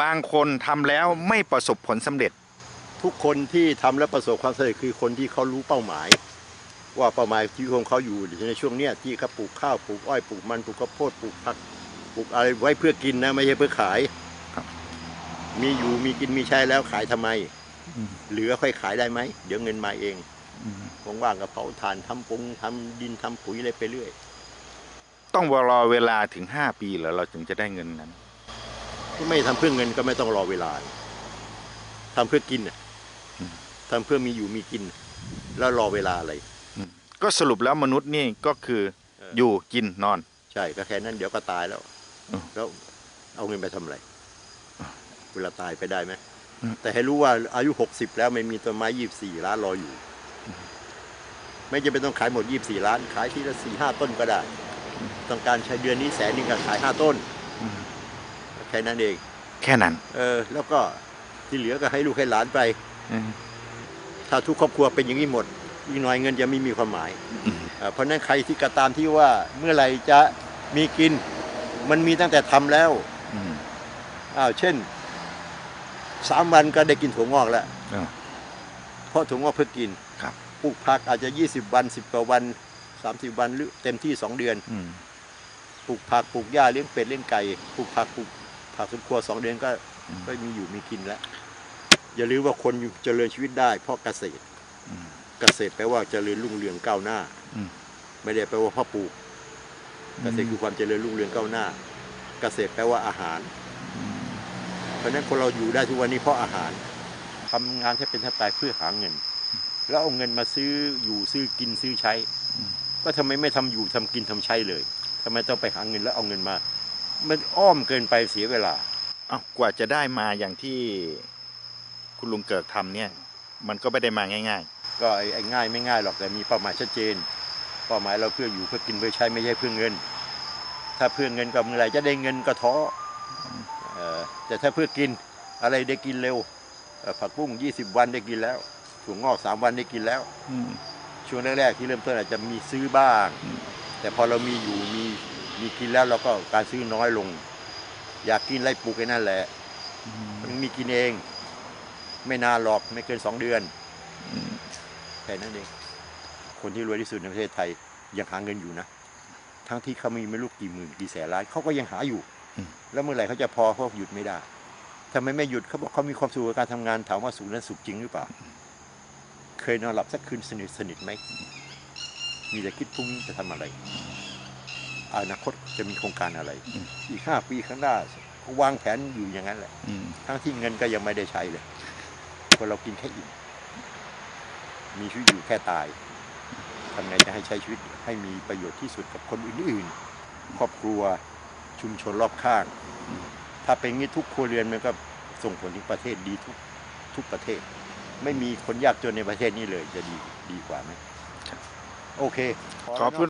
บางคนทำแล้วไม่ประสบผลสำเร็จ ทุกคนที่ทำแล้วประสบความสำเร็จคือคนที่เขารู้เป้าหมาย ว่าเป้าหมายที่ของเขาอยู่ในช่วงเนี้ยที่เขาปลูกข้าวปลูกอ้อยปลูกมันปลูกข้าวโพดปลูกผักปลูกอะไรไว้เพื่อกินนะไม่ใช่เพื่อขายครับมีอยู่มีกินมีใช้แล้วขายทำไมอืมเหลือค่อยขายได้ไหม เดี๋ยวเงินมาเองว่างๆก็เผาถ่านทำปงทำดินทำปุ๋ยอะไรไปเรื่อย ต้องรอเวลาถึง5ปีเหรอเราถึงจะได้เงินนั้น ไม่ทำเพื่อเงินก็ไม่ต้องรอเวลาทำเพื่อกินน่ะอืมทำเพื่อมีอยู่มีกิน แล้วรอเวลาอะไรก็สรุปแล้วมนุษย์นี่ก็คือเออออยู่กินนอน ใช่ก็แค่นั้นเดี๋ยวก็ตายแล้วอืมแล้วเอาเงินไปทำอะไร เวลาตายไปได้ไหมอืมแต่ให้รู้ว่าอายุหกสิบแล้วไม่มีต้นไม้ยี่บสี่ล้านรออยู่ ไม่จำเป็นต้องขายหมดยี่บสี่ล้าน ขายทีละสี่ห้าต้นก็ได้ ต้องการใช้เดือนนี้แสนหนึงก็ขายห้าต้น แค่นั้นเอง แค่นั้น เออ แล้วก็ที่เหลือก็ให้ลูกให้หลานไป อืมถ้าทุกครอบครัวเป็นอย่างนี้หมดอีกหน่อยเงินจะไม่มีความหมายอืมอ่าเพราะฉะนั้นใครที่กระตามที่ว่าเมื่อไหร่จะมีกิน มันมีตั้งแต่ทำแล้วอืม อ้าวเช่นสามวันก็ได้กินถั่วงอกแล้วอ่าเพราะถั่วงอกเพื่อกินครับ ปลูกผักอาจจะ20วัน10กว่าวัน30วันหรือเต็มที่2เดือน อืมปลูกผักปลูกหญ้าเลี้ยงเป็ดเลี้ยงไก่ปลูกผักปลูก ผักสวนครัวสองเดือนก็ก็มีอยู่มีกินแล้ว อย่าลืมว่าคนอยู่เจริญชีวิตได้ เพราะเกษตรเกษตรแปลว่าเจริญรุ่งเรืองก้าวหน้าไม่ได้แปลว่าพ่อปลูก เกษตรคือความเจริญรุ่งเรืองก้าวหน้า เกษตรแปลว่าอาหาร เพราะนั้นคนเราอยู่ได้ทุกวันนี้เพราะอาหารทำงานแทบเป็นแทบตายเพื่อหาเงิน แล้วเอาเงินมาซื้ออยู่ซื้อกินซื้อใช้ ก็ทำไมไม่ทำอยู่ทำกินทำใช้เลยทำไมต้องไปหาเงินแล้วเอาเงินมา มันอ้อมเกินไปเสียเวลาเอ้ากว่าจะได้มาอย่างที่คุณลุงเกิดทำเนี่ย มันก็ไม่ได้มาง่ายก็ไอ้ไอ้ง่ายไม่ง่ายหรอกแต่มีเป้าหมายชัดเจน เป้าหมายเราเพื่ออยู่เพื่อกินเพื่อใช้ไม่ใช่เพื่อเงิน ถ้าเพื่อเงินก็เมื่อไหร่จะได้เงินก็ท้อเออแต่ถ้าเพื่อกินอะไรได้กินเร็วเอ่อผักบุ้ง20 วันได้กินแล้วถั่วงอก3วันได้กินแล้วๆอืม ช่วงแรกๆที่เริ่มต้นอาจจะมีซื้อบ้างอืมแต่พอเรามีอยู่มี มีกินแล้วเราก็การซื้อน้อยลง อยากกินไรปลูกไอ้นั่นแหละมันมีกินเอง ไม่นานหรอกไม่เกินสองเดือนแค่นั้นเองคนที่รวยที่สุดในประเทศไทยยังหาเงินอยู่นะทั้งที่เขามีไม่รู้กี่หมื่นกี่แสนล้านเขาก็ยังหาอยู่ แล้วเมื่อไหร่เขาจะพอเขาหยุดไม่ได้ทำไมไม่หยุดเขาบอกเขามีความสุขกับการทำงานถามว่าสุขนั้นสุขจริงหรือเปล่า เคยนอนหลับสักคืนสนิทสนิทไหม มีแต่คิดพรุ่งนี้จะทำอะไร อนาคตจะมีโครงการอะไร อีกห้าปีข้างหน้าก็วางแผนอยู่อย่างนั้นแหละอืมทั้งที่เงินก็ยังไม่ได้ใช้เลยคนเรากินแค่อิ่มมีชีวิตอยู่แค่ตายทำไงจะให้ใช้ชีวิตให้มีประโยชน์ที่สุดกับคนอื่นๆ ครอบครัวชุมชนรอบข้าง ถ้าเป็นงี้ทุกครัวเรือนมันก็ส่งผลถึงประเทศดีทุกทุกประเทศ ไม่มีคนยากจนในประเทศนี้เลยจะดีดีกว่าไหมโอเคพขอบแล้วเนะคุณ